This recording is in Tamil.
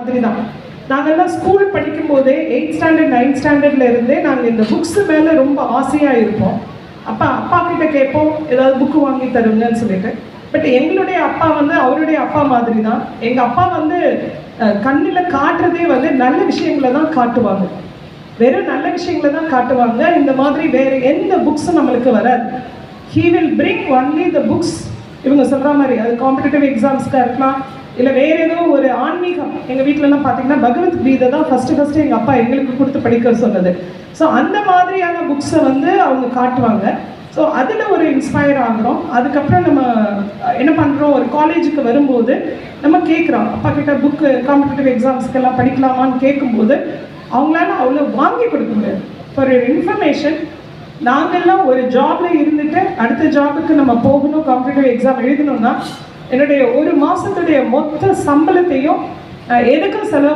மாதிரி தான் நாங்கள்லாம் ஸ்கூல் படிக்கும் போதே எயிட் ஸ்டாண்டர்ட் நைன்த் ஸ்டாண்டர்ட்ல இருந்தே நாங்கள் இந்த புக்ஸ் மேலே ரொம்ப ஆசையாக இருப்போம். அப்பா அப்பா கிட்ட கேட்போம் ஏதாவது புக்கு வாங்கி தருங்கன்னு சொல்லிட்டு. பட் எங்களுடைய அப்பா வந்து அவருடைய அப்பா மாதிரி தான் எங்கள் அப்பா வந்து கண்ணில் காட்டுறதே வந்து நல்ல விஷயங்களை தான் காட்டுவாங்க. வெறும் நல்ல விஷயங்களை தான் காட்டுவாங்க. இந்த மாதிரி வேறு எந்த புக்ஸும் நம்மளுக்கு வராது. He will bring only the books இவங்க சொல்கிற மாதிரி அது காம்படிட்டிவ் எக்ஸாம்ஸ்க்காக இருக்கலாம் இல்லை வேற ஏதோ ஒரு ஆன்மீகம் எங்கள் வீட்டிலலாம் பார்த்தீங்கன்னா பகவத்கீதை தான் ஃபஸ்ட்டு ஃபஸ்ட்டு எங்கள் அப்பா எங்களுக்கு கொடுத்து படிக்க சொன்னது. ஸோ அந்த மாதிரியான புக்ஸை வந்து அவங்க காட்டுவாங்க. ஸோ அதில் ஒரு இன்ஸ்பயர் ஆகுறோம். அதுக்கப்புறம் நம்ம என்ன பண்ணுறோம் ஒரு காலேஜுக்கு வரும்போது நம்ம கேட்குறோம் அப்பா கிட்ட புக்கு காம்படிட்டிவ் எக்ஸாம்ஸ்க்கெல்லாம் படிக்கலாமான்னு கேட்கும்போது அவங்களால அவ்வளோ வாங்கி கொடுக்க முடியாது. ஃபார் இன்ஃபர்மேஷன் நாங்கள்லாம் ஒரு ஜாப்ல இருந்துட்டு அடுத்த ஜாபுக்கு நம்ம போகணும் காம்படிட்டிவ் எக்ஸாம் எழுதணும்னா என்னுடைய ஒரு மாசத்துடைய மொத்த சம்பளத்தையும் எதுக்கும் செலவு